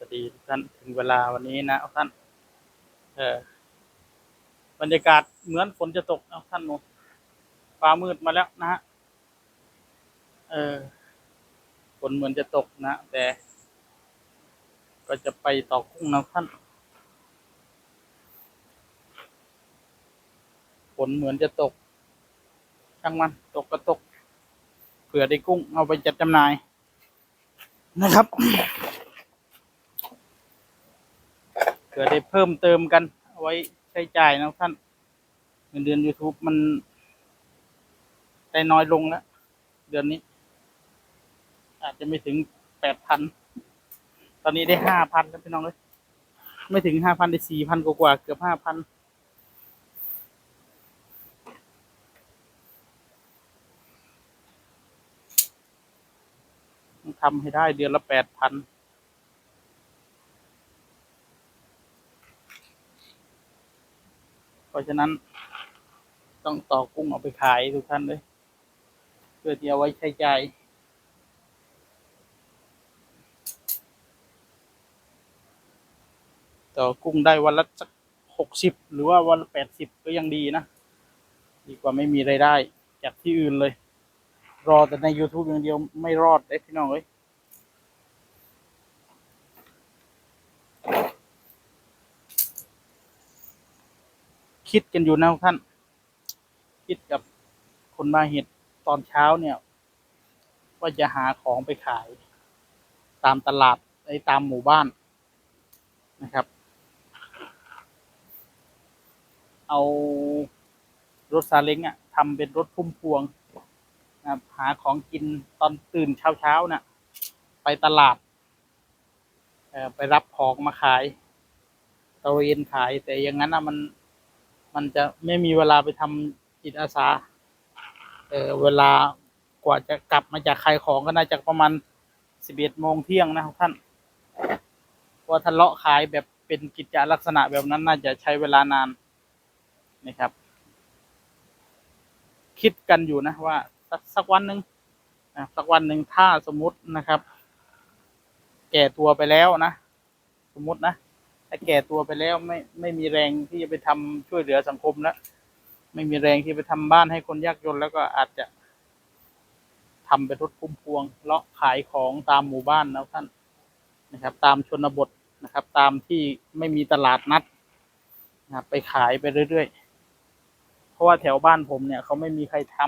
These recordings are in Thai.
สวัสดีทุกท่านถึงเวลาวันนี้นะท่านเออบรรยากาศเหมือนฝนจะตกนะท่านหนูฟ้ามืดมาแล้วนะฮะเออฝนเหมือนจะตกนะ แต่ ก็จะไปต่อกุ้งนะท่านฝนเหมือนจะตกช่างมันตกก็ตกเผื่อได้กุ้งเอาไปจัดจำหน่ายนะครับ เผื่อได้เพิ่มเติมกัน เอาไว้ใช้จ่ายนะท่านเงินเดือน YouTube มันได้น้อยลงแล้ว เดือนนี้ อาจจะไม่ถึงแปดพัน ตอนนี้ได้ห้าพันแล้วพี่น้องเลย ไม่ถึงห้าพันได้สี่พันกว่าเกือบห้าพันทำให้ได้เดือนละแปดพัน เพ ราะฉะนั้นต้องต่อกุ้งเอาไปขายทุกท่านเลย เพื่อที่เอาไว้ใช้จ่ายต่อกุ้งได้วันละสักหกสิบหรือว่าวันละแปดสิบก็ยังดีนะ ดีกว่าไม่มีไรายได้ จากที่อื่นเลย รอแต่ใน YouTube อย่างเดียวไม่รอดเลยพี่น้องเอ้ย คิดกันอยู่นะท่าน คิดกับคนมาเห็ดตอนเช้าเนี่ย ว่าจะหาของไปขาย ตามตลาดไอ้ตามหมู่บ้านนะครับ เอารถซาเล้งอะทำเป็นรถพุ่มพวงนะครับหาของกินตอนตื่นเช้าเช้าๆน่ะ ไปตลาดไปรับของมาขายตะเวนขายแต่อย่างนั้นอะมัน มันจะไม่มีเวลาไปทำจิตอาสา เออเวลากว่าจะกลับมาจากขายของก็น่าจะประมาณสิบเอ็ดโมงเที่ยงนะครับท่านเพราะว่าท่านเลาะขายแบบเป็นกิจจลักษณะแบบนั้นน่าจะใช้เวลานานนะครับ คิดกันอยู่นะว่าสักสักวันหนึ่งนะสักวันหนึ่งถ้าสมมุตินะครับ แก่ตัวไปแล้วนะ สมมุตินะ ถ้าแก่ตัวไปแล้วไม่ไม่มีแรงที่จะไปทำช่วยเหลือสังคมแล้วไม่มีแรงที่ไปทำบ้านให้คนยากจนแล้วก็อาจจะทำเป็นรถพุ่มพวงเลาะขายของตามหมู่บ้านนะท่านนะครับ ตามชนบทนะครับ ตามที่ไม่มีตลาดนัดนะครับไปขายไปเรื่อยๆ เพราะว่าแถวบ้านผมเนี่ยเขาไม่มีใครท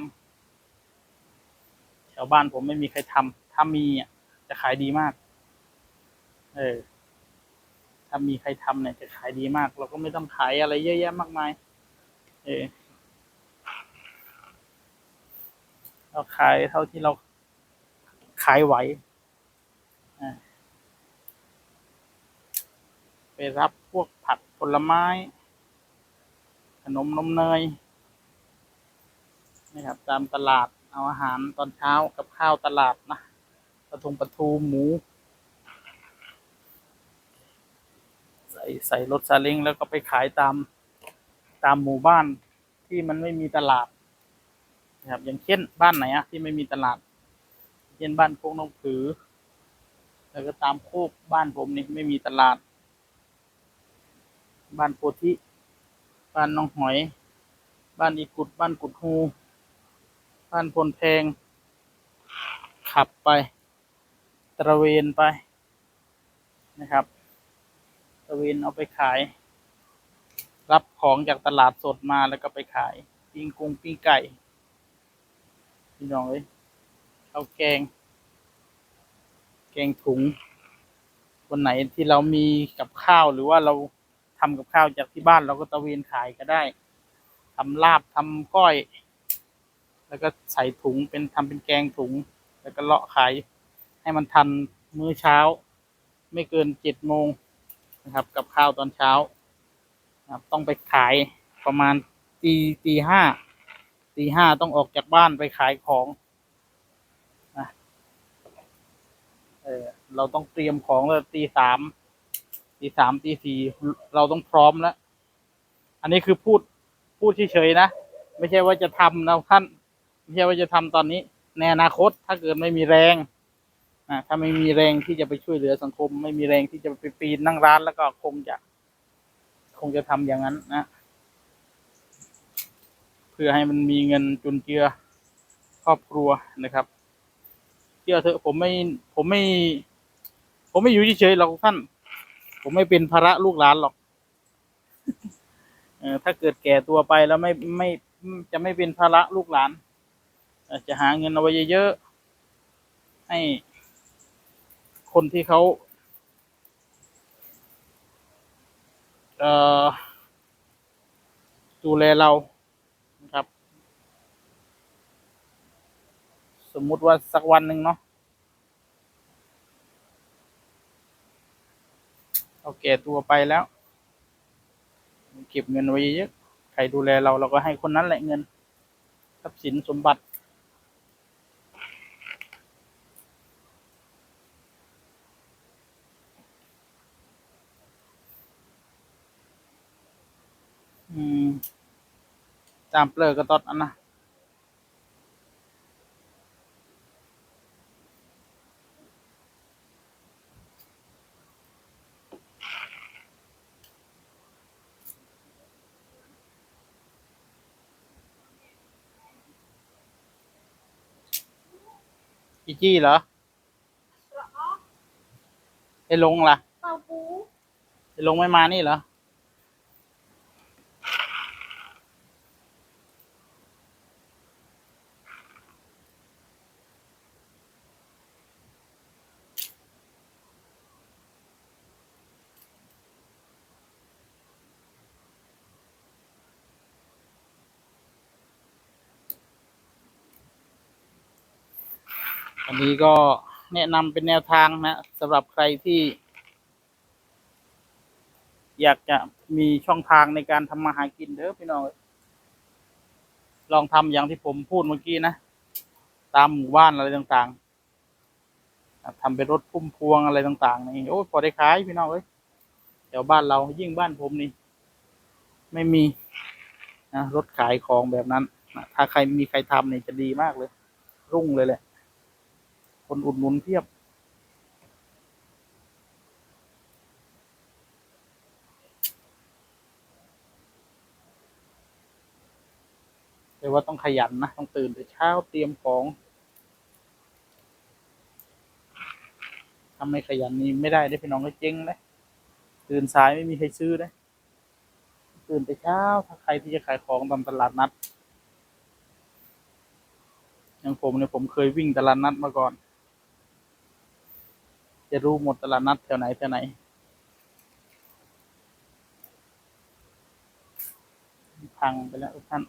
ำแถวบ้านผมไม่มีใครทำถ้ามีอะจะขายดีมาก เออ ถ้ามีใครทำเนี่ยจะขายดีมาก เราก็ไม่ต้องขายอะไรเยอะแยะมากมาย เออเราขายเท่าที่เราขายไหวไปรับพวกผักผลไม้ ขนมนมเนยนะครับ ตามตลาดเอาอาหารตอนเช้ากับข้าวตลาดนะปลาทงปลาทูหมู ส่ใส่รถซาเล้งแล้วก็ไปขายตามตามหมู่บ้านที่มันไม่มีตลาดนะครับอย่างเช่นบ้านไหนอะที่ไม่มีตลาดเช่นบ้านโคกนงผือ แล้วก็ตามโคกบ้านผมนี่ไม่มีตลาด บ้านโพธิบ้านน้องหอย บ้านอีกุดบ้านกุดฮูบ้านพลแพง ขับไป ตระเวนไปนะครับ ตะเวนเอาไปขาย รับของจากตลาดสดมาแล้วก็ไปขายปิ้งกุ้งปิ้งไก่พี่น้องเอ้ยข้าวแกง แกงถุง วันไหนที่เรามีกับข้าวหรือว่าเราทำกับข้าวจากที่บ้านเราก็ตะเวนขายก็ได้ทำลาบทำก้อย แล้วก็ใส่ถุงเป็นทำเป็นแกงถุง แล้วก็เลาะขาย ให้มันทันมื้อเช้า ไม่เกินเจ็ดโมง นะครับ กับข้าวตอนเช้านะครับต้องไปขายประมาณตีตีห้าตีห้าต้องออกจากบ้านไปขายของนะเออเราต้องเตรียมของแล้วตีสามตีสามตีสี่เราต้องพร้อมแล้ว อันนี้คือพูดพูดเฉยๆนะ ไม่ใช่ว่าจะทำนะท่าน ไม่ใช่ว่าจะทำตอนนี้ ในอนาคตถ้าเกิดไม่มีแรง นะถ้าไม่มีแรงที่จะไปช่วยเหลือสังคม ไม่มีแรงที่จะไปปีนนั่งร้านแล้วก็คงจะ คงจะทำอย่างนั้นนะ เพื่อให้มันมีเงินจุนเจือครอบครัวนะครับเชื่อเถอะผมไม่ผมไม่ ผมไม่อยู่เฉยๆหรอกท่าน ผมไม่เป็นภาระลูกหลานหรอกเออถ้าเกิดแก่ตัวไปแล้วไม่ไม่จะไม่เป็นภาระลูกหลานจะหาเงินเอาไว้เยอะๆให้ คนที่เขาเอ่อดูแลเรานะครับ สมมุติว่าสักวันหนึ่งเนาะเราแก่ตัวไปแล้วเก็บเงินไว้เยอะใครดูแลเราเราก็ให้คนนั้นแหละเงินทรัพย์สินสมบัติ อืม ตามเปลือกก็ตอดอันนะจีจี้เหรอไอ้ลงล่ะเป่าปูไอ้ลงไม่มานี่เหรอ อันนี้ก็แนะนำเป็นแนวทางนะสำหรับใครที่ อยากจะมีช่องทางในการทำมาหากินเด้อพี่น้อง ลองทำอย่างที่ผมพูดเมื่อกี้นะ ตามหมู่บ้านอะไรต่างๆทำเป็นรถพุ่มพวงอะไรต่าง ๆ นี่โอ้พอได้ขายพี่น้องเอ้ยแถวบ้านเรายิ่งบ้านผมนี่ ไม่มีนะรถขายของแบบนั้นนะถ้าใครมีใครทำนี่จะดีมากเลย รุ่งเลยแหละ คนอุดหนุนเพียบ แต่ว่าต้องขยันนะ ต้องตื่นแต่เช้าเตรียมของทำไม่ขยันนี่ไม่ได้ได้พี่น้องก็เจ๊งเลยตื่นสายไม่มีใครซื้อเลยตื่นแต่เช้าถ้าใครที่จะขายของตามตลาดนัดอย่างผมเนี่ยผมเคยวิ่งตลาดนัดมาก่อน จะรู้หมดตลาดนัดแถวไหนแถวไหน พังไปแล้วทุกท่าน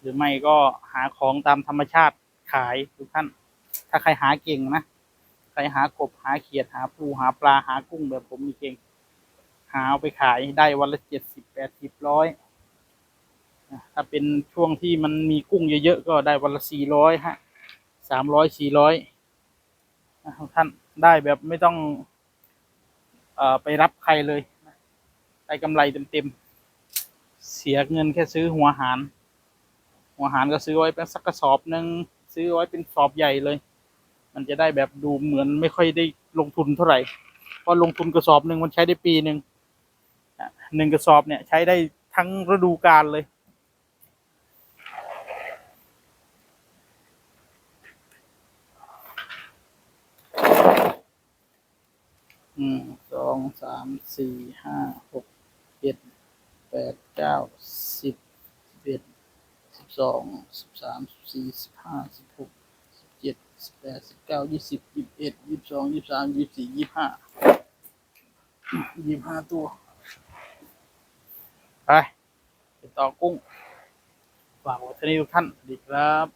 หรือไม่ก็หาของตามธรรมชาติขายทุกท่าน ถ้าใครหาเก่งนะใครหากบหาเขียดหาปูหาปลาหากุ้งแบบผมมีเก่ง หาเอาไปขายได้วันละเจ็ดสิบแปดสิบร้อยถ้าเป็นช่วงที่มันมีกุ้งเยอะๆก็ได้วันละสี่ร้อยฮะสามร้อยสี่ร้อยท่านได้แบบไม่ต้องอไปรับใครเลย ได้กำไรเต็มๆ เสียเงินแค่ซื้อหัวหาร อาหารก็ซื้อไว้เป็นสักกระสอบหนึ่งซื้อไว้เป็นสอบใหญ่เลย มันจะได้แบบดูเหมือนไม่ค่อยได้ลงทุนเท่าไหร่เพราะลงทุนกระสอบหนึ่งมันใช้ได้ปีหนึ่งหนึ่งกระสอบเนี่ยใช้ได้ทั้งฤดูกาลเลยสองสามสี่ห้าหกเจ็ดแปดเก้าสิบเอ็ด สิบสองสิบสามสิบสี่สิบห้าสิบหกสิบเจ็ดสิบแปดสิบเก้ายี่สิบยี่สิบเอ็ดยี่สิบสองยี่สิบสามยี่สิบสี่ยี่สิบห้ายี่สิบห้าตัว ไปไปต่อกุ้ง ฝากไว้ที่นี่ทุกท่านสวัสดีครับ